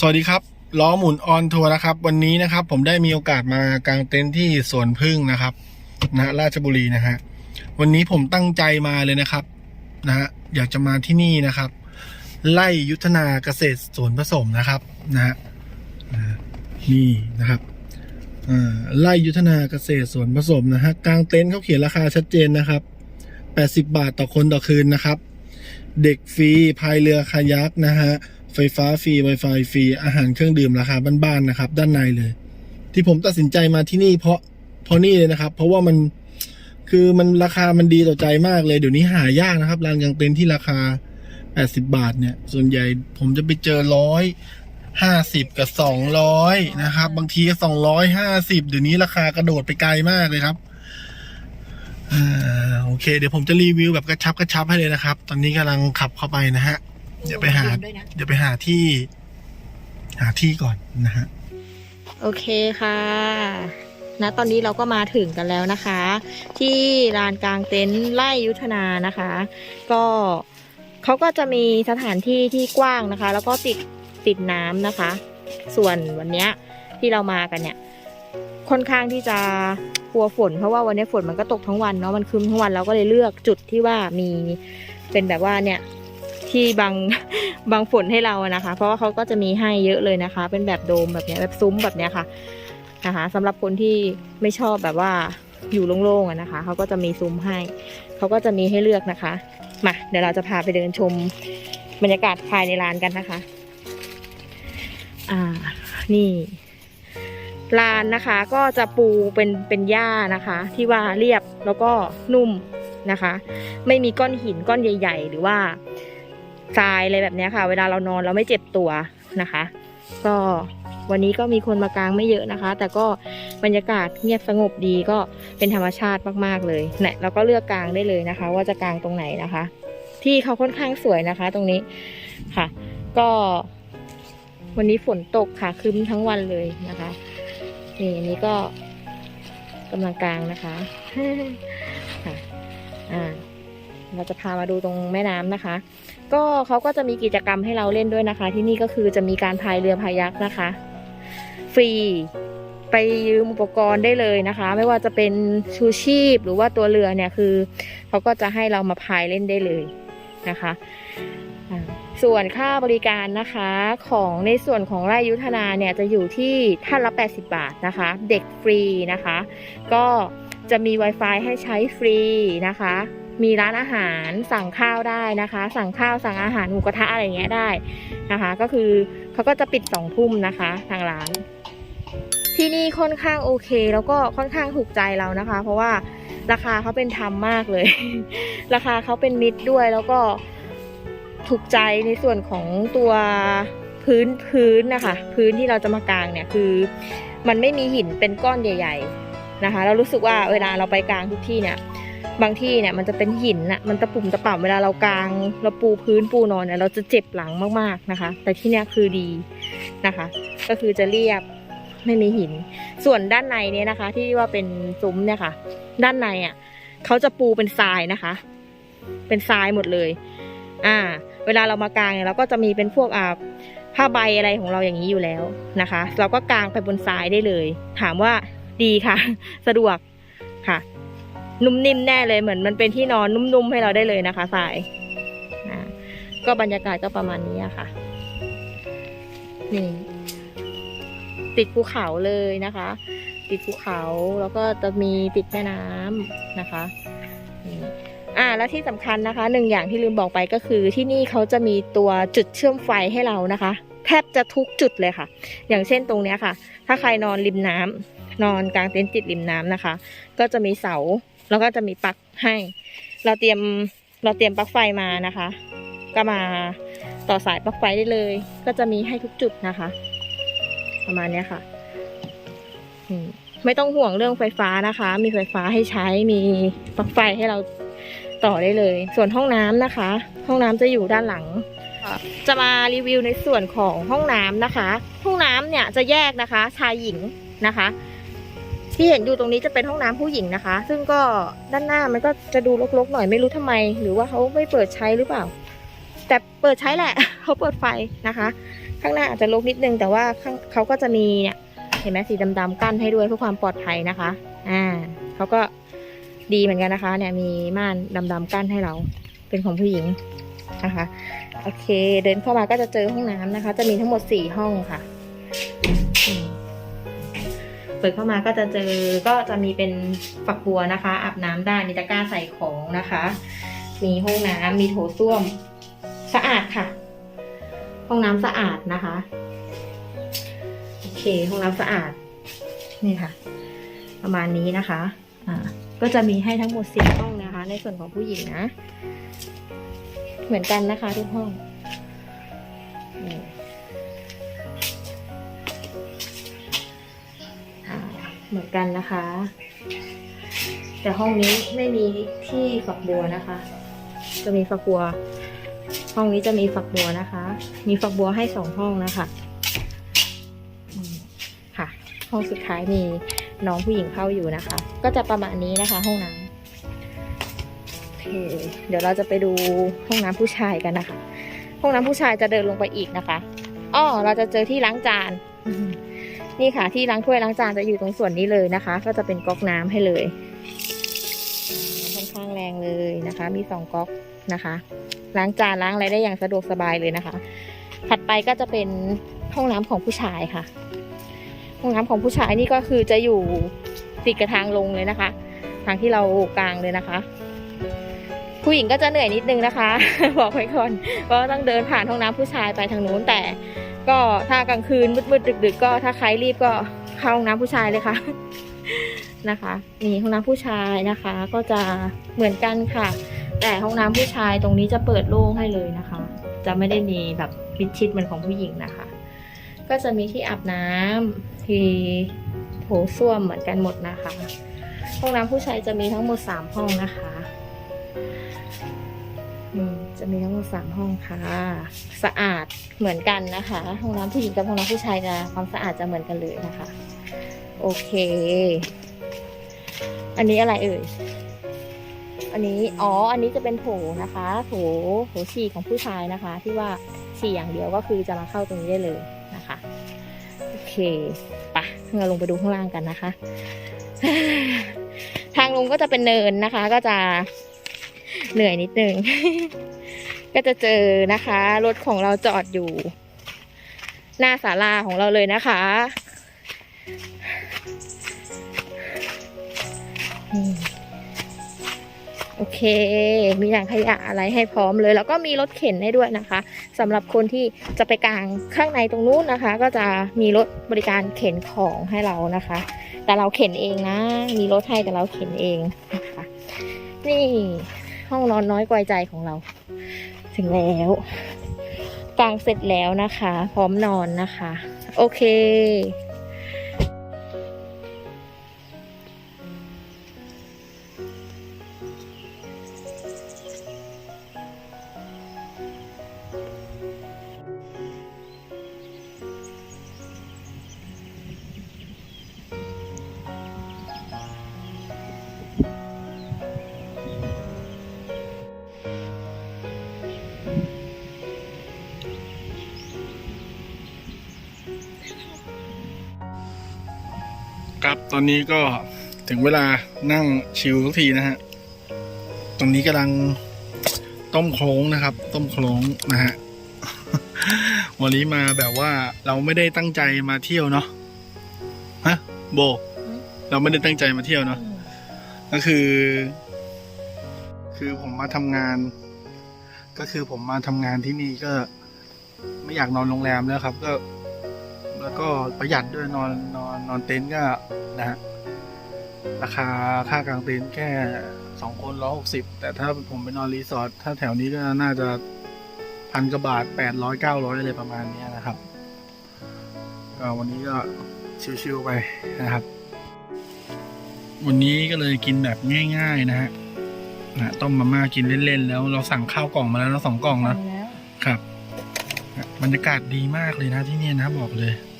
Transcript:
สวัสดีครับล้อหมุนออนทัวร์นะครับ วันนี้นะครับ ผมได้มีโอกาสมากางเต็นท์ที่สวนพึ่งนะครับนะราชบุรีนะฮะวันนี้ผมตั้งใจมาเลยนะครับนะฮะอยากจะมาที่นี่นะครับ ไล่ยุทธนาเกษตรสวนผสมนะครับนะฮะนี่นะครับอ่าไล่ยุทธนาเกษตรสวนผสมนะฮะกางเต็นท์เขาเขียนราคาชัดเจนนะครับ80 บาทต่อคนต่อคืนนะครับ เด็กฟรีพายเรือคายักนะฮะ ไฟฟ้าฟรี Wi-Fi ฟรี อาหารเครื่องดื่มราคาบ้านๆนะครับ ด้านในเลย ที่ผมตัดสินใจมาที่นี่เพราะเพราะนี่เลยนะครับ เพราะว่ามันคือมันราคามันดีต่อใจมากเลย เดี๋ยวนี้หายากนะครับร้านกางเต็นท์ที่ราคา 80 บาทเนี่ย ส่วนใหญ่ผมจะไปเจอร้อยห้าสิบกับสองร้อยนะครับ บางทีก็สองร้อยห้าสิบเดี๋ยวนี้ราคากระโดดไปไกลมากเลยครับอ่าโอเค เดี๋ยวผมจะรีวิวแบบกระชับกระชับให้เลยนะครับ ตอนนี้กำลังขับเข้าไปนะฮะ เดี๋ยวไปหาด้วยนะเดี๋ยวไปหาที่ หาที่ก่อนนะฮะ โอเคค่ะณตอนนี้เราก็มาถึงกันแล้วนะคะ ที่ลานกลางเต็นท์ไล่ยุทธนานะคะ ก็เขาก็จะมีสถานที่ที่กว้างนะคะ แล้วก็ติดติดน้ำนะคะ ส่วนวันเนี้ยที่เรามากันเนี่ย ค่อนข้างที่จะกลัวฝน เพราะว่าวันนี้ฝนมันก็ตกทั้งวันเนาะมันครึ้มทั้งวันเราก็เลยเลือกจุดที่ว่ามีเป็นแบบว่าเนี่ย ที่บางบางฝนให้เรานะคะ เพราะว่าเขาก็จะมีให้เยอะเลยนะคะ เป็นแบบโดมแบบนี้แบบซุ้มแบบนี้ค่ะนะคะสำหรับคนที่ไม่ชอบแบบว่าอยู่โล่งๆนะคะเขาก็จะมีซุ้มให้เขาก็จะมีให้เลือกนะคะมาเดี๋ยวเราจะพาไปเดินชมบรรยากาศภายในร้านกันนะคะ อ่า นี่ลานนะคะก็จะปูเป็นเป็นหญ้านะคะ ที่ว่าเรียบแล้วก็นุ่มนะคะ ไม่มีก้อนหินก้อนใหญ่ ๆ หรือว่า ทรายอะไรแบบนี้ค่ะ เวลาเรานอนเราไม่เจ็บตัวนะคะ ก็วันนี้ก็มีคนมากางไม่เยอะนะคะ แต่ก็บรรยากาศเงียบสงบดีก็เป็นธรรมชาติมากๆเลยเนี่ยเราก็เลือกกางได้เลยนะคะ ว่าจะกางตรงไหนนะคะ ที่เขาค่อนข้างสวยนะคะ ตรงนี้ค่ะ ก็วันนี้ฝนตกค่ะครึ้มทั้งวันเลยนะคะนี่อันนี้ก็กำลังกลางนะคะ ค่ะ อ่า เราจะพามาดูตรงแม่น้ำนะคะ ก็เขาก็จะมีกิจกรรมให้เราเล่นด้วยนะคะ ที่นี่ก็คือจะมีการพายเรือพายักนะคะ ฟรีไปยืมอุปกรณ์ได้เลยนะคะ ไม่ว่าจะเป็นชูชีพหรือว่าตัวเรือเนี่ยคือเขาก็จะให้เรามาพายเล่นได้เลยนะคะ ส่วนค่าบริการนะคะของในส่วนของไร่ยุทธนาเนี่ยจะอยู่ที่ท่านละ 80 บาทนะคะ เด็กฟรีนะคะ ก็จะมี Wi-Fi ให้ใช้ฟรีนะคะ มีร้านอาหารสั่งข้าวได้นะคะ สั่งข้าวสั่งอาหารหมูกระทะอะไรเงี้ยได้นะคะ ก็คือเขาก็จะปิดสองทุ่มนะคะทางร้าน ที่นี่ค่อนข้างโอเค แล้วก็ค่อนข้างถูกใจเรานะคะ เพราะว่าราคาเขาเป็นธรรมมากเลย ราคาเขาเป็นมิตรด้วยแล้วก็ถูกใจในส่วนของตัวพื้นพื้นนะคะ พื้นที่เราจะมากางเนี่ยคือ มันไม่มีหินเป็นก้อนใหญ่ ๆนะคะ เรารู้สึกว่าเวลาเราไปกลางทุกที่เนี่ย บางที่เนี่ยมันจะเป็นหินน่ะมันตะปุ่มตะป่ำเวลาเรากางเราปูพื้นปูนอนเนี่ยเราจะเจ็บหลังมากๆนะคะ แต่ที่เนี้ยคือดีนะคะ ก็คือจะเรียบไม่มีหิน ส่วนด้านในเนี่ยนะคะ ที่ว่าเป็นซุ้มเนี่ยค่ะ ด้านในอะเขาจะปูเป็นทรายนะคะ เป็นทรายหมดเลย อ่า เวลาเรามากางเนี่ยเราก็จะมีเป็นพวกอ่าผ้าใบอะไรของเราอย่างนี้อยู่แล้วนะคะ เราก็กางไปบนทรายได้เลย ถามว่าดีค่ะ สะดวกค่ะ นุ่มนิ่มแน่เลยเหมือนมันเป็นที่นอนนุ่มๆให้เราได้เลยนะคะสายก็บรรยากาศก็ประมาณนี้ค่ะ นี่ ติดภูเขาเลยนะคะ ติดภูเขาแล้วก็จะมีติดแม่น้ำนะคะนี่อ่าแล้วที่สำคัญนะคะหนึ่งอย่างที่ลืมบอกไปก็คือที่นี่เขาจะมีตัวจุดเชื่อมไฟให้เรานะคะ แทบจะทุกจุดเลยค่ะ อย่างเช่นตรงเนี้ยค่ะ ถ้าใครนอนริมน้ำนอนกลางเต็นท์ติดริมน้ำนะคะ ก็จะมีเสา แล้วก็จะมีปลั๊กให้ เราเตรียมเราเตรียมปลั๊กไฟมานะคะ ก็มาต่อสายปลั๊กไฟได้เลย ก็จะมีให้ทุกจุดนะคะ ประมาณเนี้ยค่ะอืมไม่ต้องห่วงเรื่องไฟฟ้านะคะ มีไฟฟ้าให้ใช้มีปลั๊กไฟให้เราต่อได้เลย ส่วนห้องน้ำนะคะ ห้องน้ำจะอยู่ด้านหลังจะมารีวิวในส่วนของห้องน้ำนะคะ ห้องน้ำเนี่ยจะแยกนะคะ ชายหญิงนะคะ ที่เห็นอยู่ตรงนี้จะเป็นห้องน้ำผู้หญิงนะคะ ซึ่งก็ด้านหน้ามันก็จะดูรกๆหน่อยไม่รู้ทำไม หรือว่าเขาไม่เปิดใช้หรือเปล่า แต่เปิดใช้แหละเขาเปิดไฟนะคะ ข้างหน้าอาจจะรกนิดนึงแต่ว่าข้างเขาก็จะมีเนี่ยเห็นไหมสีดำๆกั้นให้ด้วยเพื่อความปลอดภัยนะคะ อ่าเขาก็ดีเหมือนกันนะคะ เนี่ยมีม่านดำๆกั้นให้เรา เป็นของผู้หญิงนะคะ โอเค เดินเข้ามาก็จะเจอห้องน้ำนะคะ จะมีทั้งหมดสี่ห้องค่ะ เปิดเข้ามาก็จะเจอก็จะมีเป็นฝักบัวนะคะอาบน้ำได้มีตะกร้าใส่ของนะคะ มีห้องน้ำมีโถส้วมสะอาดค่ะ ห้องน้ำสะอาดนะคะโอเคห้องน้ำสะอาดนี่ค่ะ ประมาณนี้นะคะอ่าก็จะมีให้ทั้งหมดสี่ห้องนะคะ ในส่วนของผู้หญิงนะ เหมือนกันนะคะทุกห้อง เหมือนกันนะคะ แต่ห้องนี้ไม่มีที่ฝักบัวนะคะ จะมีฝักบัว ห้องนี้จะมีฝักบัวนะคะ มีฝักบัวให้สองห้องนะคะค่ะ ห้องสุดท้ายมีน้องผู้หญิงเข้าอยู่นะคะ ก็จะประมาณนี้นะคะ ห้องน้ำโอเคเดี๋ยวเราจะไปดูห้องน้ำผู้ชายกันนะคะ ห้องน้ำผู้ชายจะเดินลงไปอีกนะคะอ้อเราจะเจอที่ล้างจาน นี่ค่ะที่ล้างถ้วยล้างจานจะอยู่ตรงส่วนนี้เลยนะคะ ก็จะเป็นก๊อกน้ำให้เลยค่อนข้างแรงเลยนะคะ มีสองก๊อกนะคะ ล้างจานล้างอะไรได้อย่างสะดวกสบายเลยนะคะ ถัดไปก็จะเป็นห้องน้ำของผู้ชายค่ะ ห้องน้ำของผู้ชายนี่ก็คือจะอยู่ติดกับทางลงเลยนะคะ ทางที่เรากลางเลยนะคะ ผู้หญิงก็จะเหนื่อยนิดนึงนะคะ บอกไว้ก่อนก็ต้องเดินผ่านห้องน้ำผู้ชายไปทางนู้นแต่ ก็ถ้ากลางคืนมืดๆดึก ๆ ก็ถ้าใครรีบก็เข้าห้องน้ำผู้ชายเลยค่ะนะคะนี่ห้องน้ำผู้ชายนะคะ ก็จะเหมือนกันค่ะ แต่ห้องน้ำผู้ชายตรงนี้จะเปิดโล่งให้เลยนะคะ จะไม่ได้มีแบบมิดชิดเหมือนของผู้หญิงนะคะ ก็จะมีที่อาบน้ำที่โถส้วมเหมือนกันหมดนะคะ ห้องน้ำผู้ชายจะมีทั้งหมดสามห้องนะคะ จะมีทั้งหมดสามห้องค่ะ สะอาดเหมือนกันนะคะ ห้องน้ำผู้หญิงกับห้องน้ำผู้ชายจะความสะอาดจะเหมือนกันเลยนะคะ โอเค อันนี้อะไรเอ่ย อันนี้ อ๋อ อันนี้จะเป็นโถนะคะ โถ โถฉี่ของผู้ชายนะคะ ที่ว่าฉี่อย่างเดียวก็คือจะมาเข้าตรงนี้ได้เลยนะคะ โอเคปะเราลงไปดูข้างล่างกันนะคะ ทางลงก็จะเป็นเนินนะคะ ก็จะเหนื่อยนิดนึง ก็จะเจอนะคะ รถของเราจอดอยู่ หน้าศาลาของเราเลยนะคะโอเค มีถังขยะอะไรให้พร้อมเลย แล้วก็มีรถเข็นให้ด้วยนะคะสำหรับคนที่จะไปกลางข้างในตรงนู้นนะคะ ก็จะมีรถบริการเข็นของให้เรานะคะ แต่เราเข็นเองนะ มีรถให้แต่เราเข็นเองนะคะ นี่ห้องนอนน้อยกวายใจของเรา ถึงแล้วกลางเสร็จแล้วนะคะ พร้อมนอนนะคะ โอเค ตอนนี้ก็ถึงเวลานั่งชิลทุกทีนะฮะตรงนี้กำลังต้มโคลงนะครับ ต้มโคลงนะฮะ วันนี้มาแบบว่าเราไม่ได้ตั้งใจมาเที่ยวเนาะ ฮะ โบ เราไม่ได้ตั้งใจมาเที่ยวเนาะ ก็คือ คือผมมาทำงาน ก็คือผมมาทำงานที่นี่ก็ ไม่อยากนอนโรงแรมแล้วครับ ก็ แล้วก็ประหยัดด้วยนอนนอนนอนเต็นท์ก็นะฮะราคาค่ากลางเต็นท์แค่สองคนร้อยหกสิบแต่ถ้าผมไปนอนรีสอร์ทถ้าแถวนี้ก็น่าจะพันกว่าบาทแปดร้อยเก้าร้อยอะไรประมาณเนี้ยนะครับก็วันนี้ก็ชิวๆไปนะครับ วันนี้ก็เลยกินแบบง่าย ๆ นะฮะนะต้มมาม่ากินเล่นๆแล้ว เราสั่งข้าวกล่องมาแล้วนะสองกล่องนะแล้วครับ บรรยากาศดีมากเลยนะที่เนี่ยนะบอกเลยอ